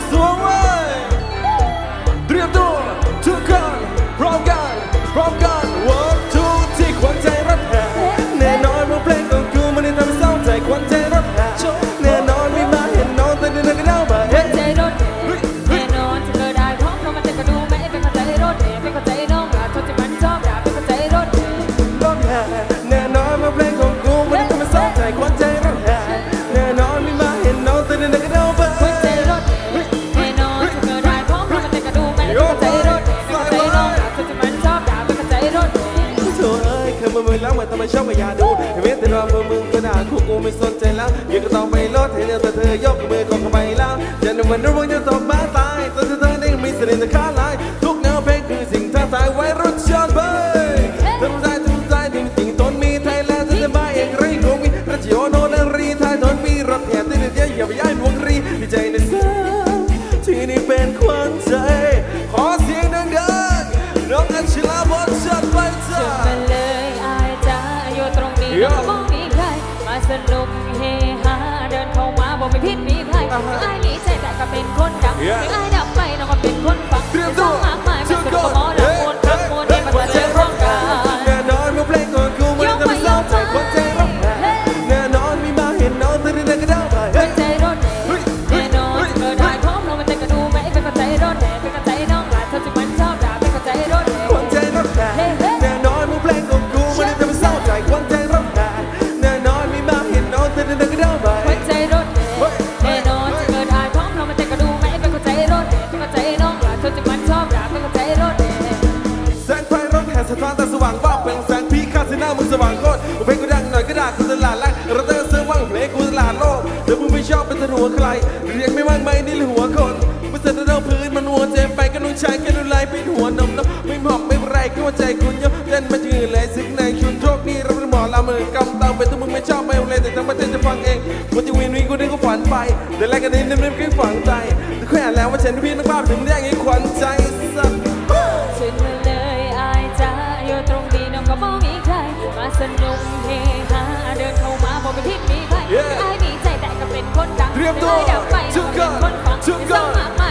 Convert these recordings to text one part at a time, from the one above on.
所ันชอบไม่อยากดูเวทีรอมือมึงก็ด่าคู่กูไม่สนใจแล้วยังก็ต้องไปลดให้เร็แต่เธอยกมือ บ่เป็พิษมีภัยถึงอ้ายมีใจแต่ก็เป็นคนดัง Yeah ถึงอ้ายดับไปน้องก็เป็นคนฟังเตรียมตัว นไม่จืดเลยซึกในชุนโชคนี่รับเป็นหมอลามือกำตังไปทุกมึงไม่ชอบไม่เอาเลยแต่ทั้งประเทศจะฟังเองวันที่วินวินกูได้กูฝันไปเดินยวแรกกันนี้นิ่มๆก็ฝังใจแต่แค่อ่านแล้วว่าฉันพี่นักภาพถึงไม่ได้ไงขวัญใจสักฉันมาเลยอายจ้าอยู่ตรงนี้น้องก็มองมีใครมาสนุกเฮฮาเดินเข้ามาบอกกัปที่มีใครอายมีใจแต่ก็เป็นคนดังเรียมตัวจุกก่อนจุกก่อน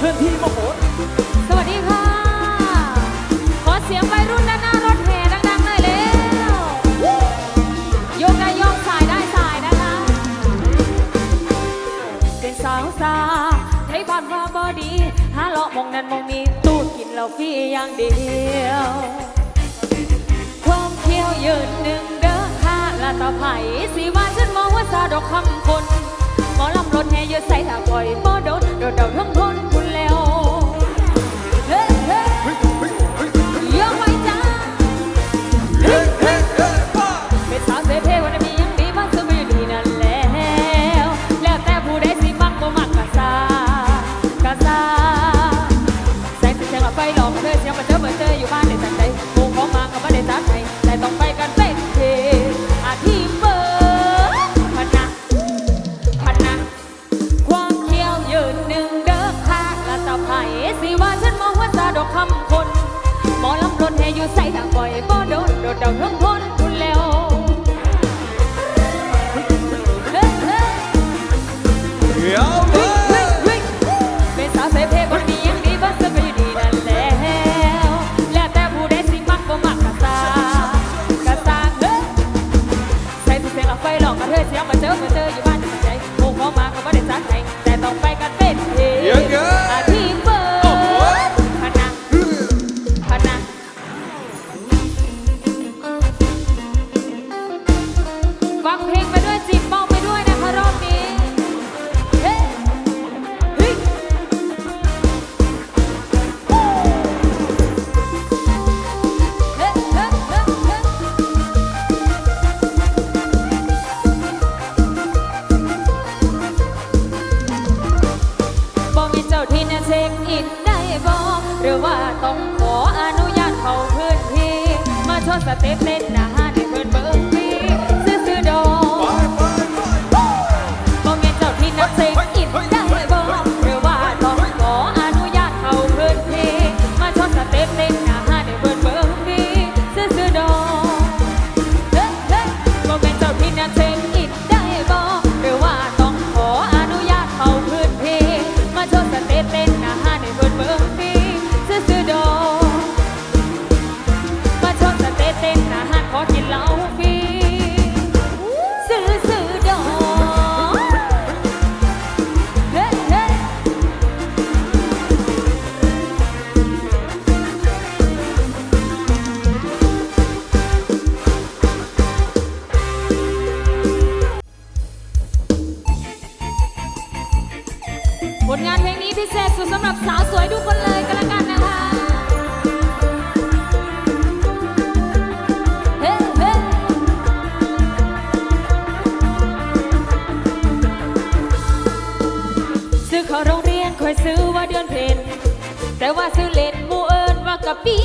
พื่อนที่มโหสวัสดีค่ะ ขอเสียงวัยรุ่นด้านหน้ารถแห่ดังๆหน่อยแล้วโยกได้โยกสายได้สายนะคะ เป็นสาวสาให้บ้านว่าบอดี หาเลาะมองนั้นมองนี้ ตูดกินเหล้าพี่อย่างเดียว ความเที่ยวยืนหนึ่งเด้อค่าละตะไผ่สีวันฉันมองว่าซาดอกคำคนหมอลำรถแห่เยอะใส่ถ้าปล่อยบอดดนโดนเดาทั้งพ ว่าซื้อเล่นมูเอิญว่ากะปี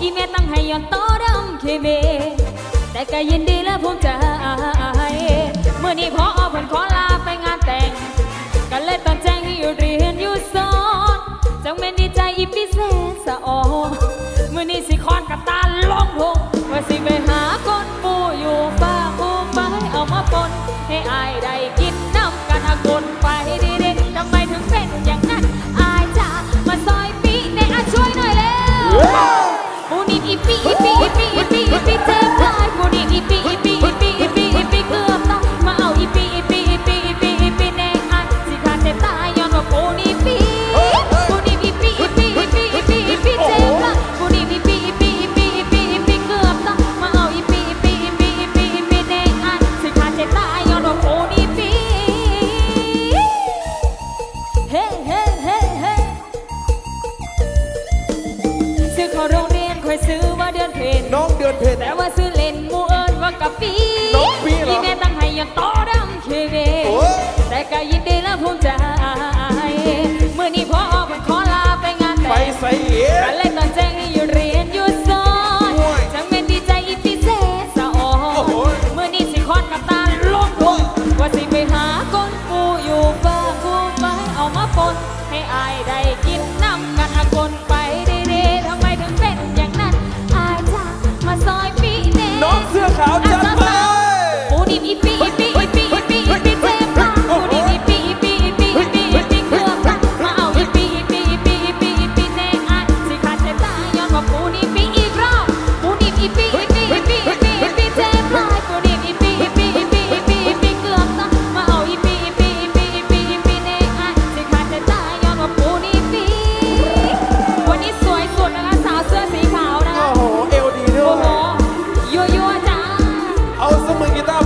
อีแม่ตั้งให้ย้อนต่อดำเคเม แต่ก็ยินดีและภูมิใจเมื่อนี้พอเอาผลขอลาไปงานแต่ง กันเลยตั้งใจให้อยู่เรียนอยู่สอนจังแม่นดีใจอีพิเศษสะออเมื่อนี้สิคอนกับตาลงหงว่าสิไปหาคนปูอยู่ฟ้าปูไปเอามาปนให้อายได้กิน ইপি ইপি ইপি ইপি তে ভাই মনি ইপি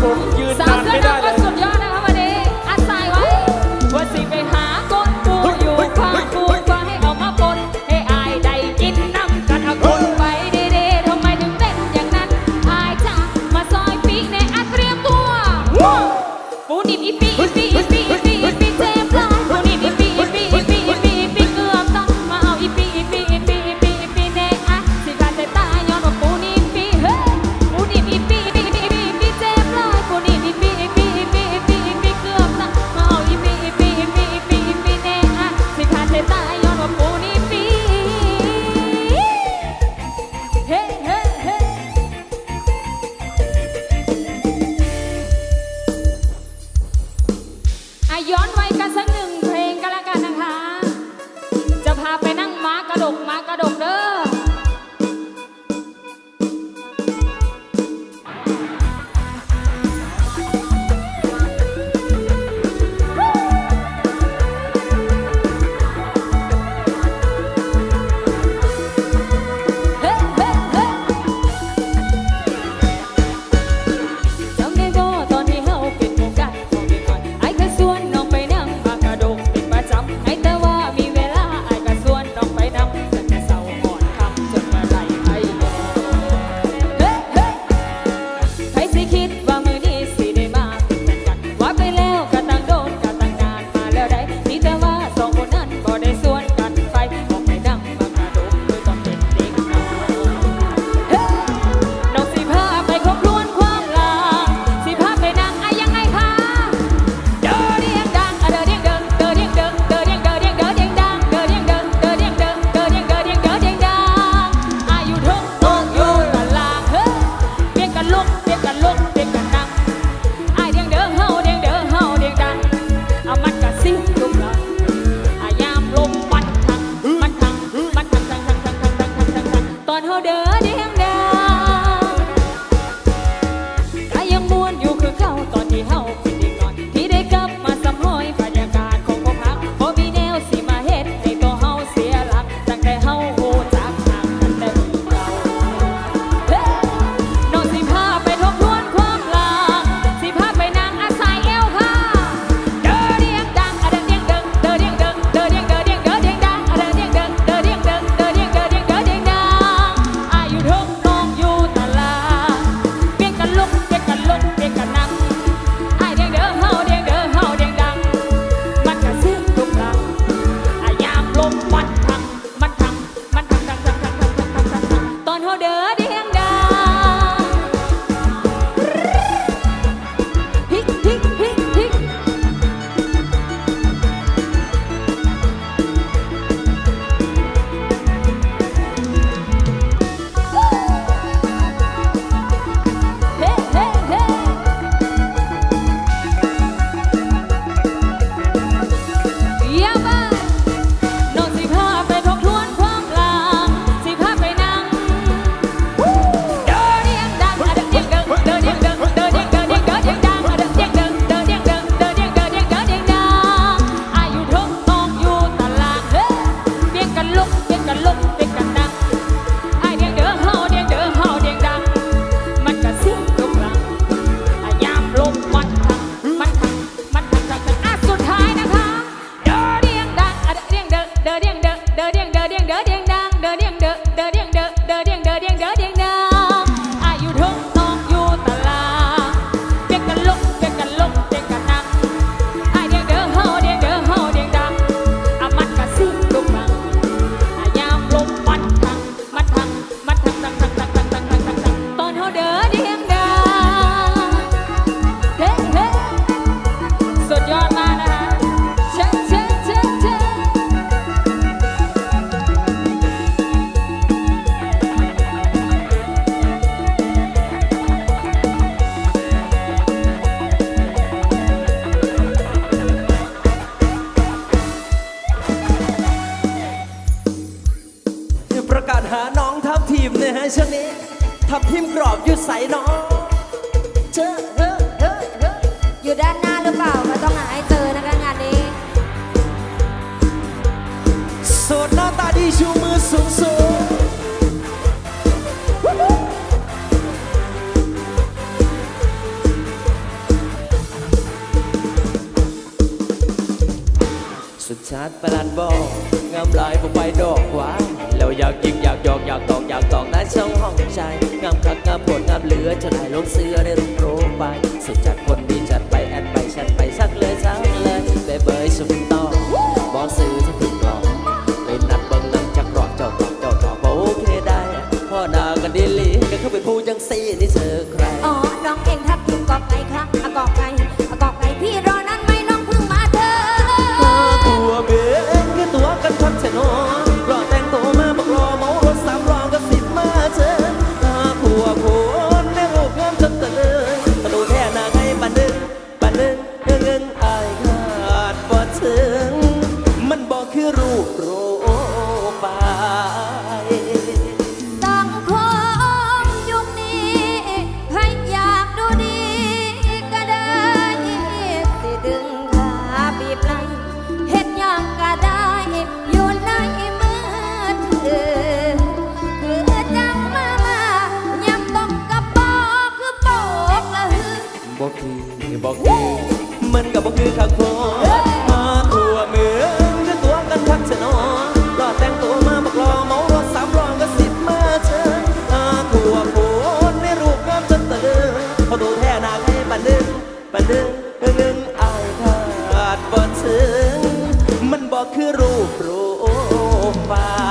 so ย้อนไว้กันสัก ทับทิมกรอบอยู่ใสน้องเจอเฮ้อเฮ้เฮ้อยู่ด้านหน้าหรือเปล่าไม่ต้องหาให้เจอนะคะงานนี้ โสดหน้าตาดีชูมือสูงสูงสุดชาติประหลาดบอกงามลายบ่ไปดอกหวาน อยากยิงอยากหยอกอยากตอกอยากตอกได้ช่องห้องใจงามคักงามวดงามเหลือจะได้ลบเสื้อได้รูปโปรไฟสุดจัดคนดีจัดไปแอดไปชัดไปสักเลยสักเลยเบเบย์ชุมต่อบอสซื้อถึงกล่องเป็นนัดเบิ้งนั่งจักรอกเจ้าตอกเจ้าตอกโอเคได้พ่อนากันดีลีกันเข้าไปพูดยังซี่นี่เธอ บอกคือมันก็บอกคือข้าโคมาทั่วเมืองคือตัวกันทักชะนอรอแต่งตัวมาบอกรอเมารถสามรองก็สิบมาเชิญอาทั่วโพนไม่รู้ความจนตะลึงพอดูแท่นาให้บันนึงบันนึงหนึ่งอายขาดบ่ถึงมันบอกคือรูปรูปรไฟล์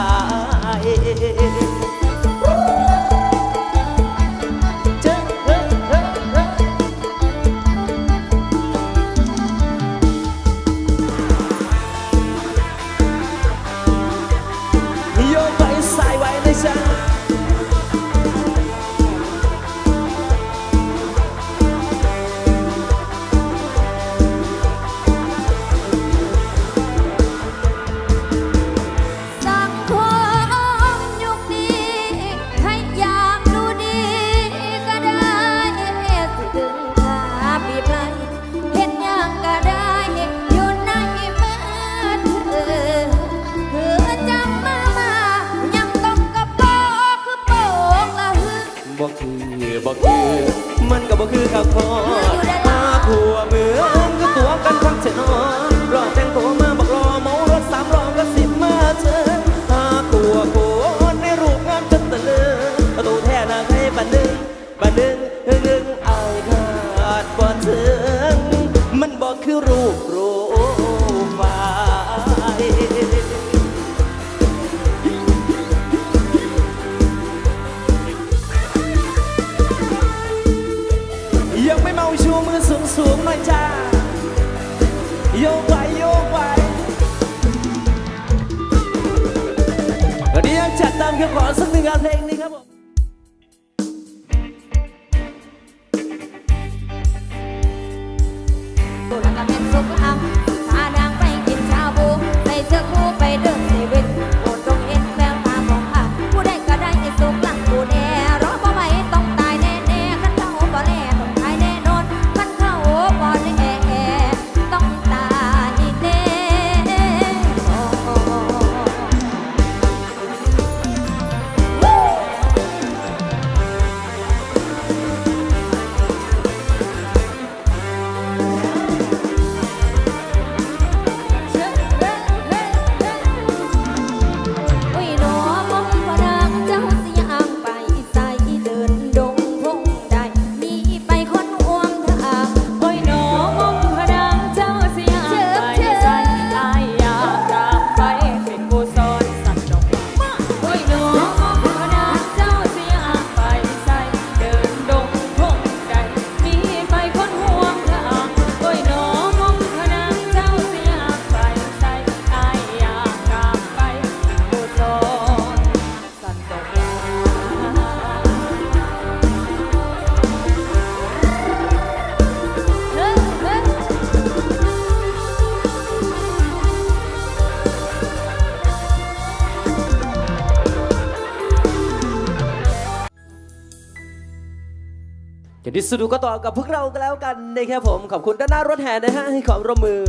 สุดูก็ต่อกับพวกเราก็แล้วกันนะครับผม ขอบคุณด้านหน้ารถแห่นะฮะให้ความร่วมมือ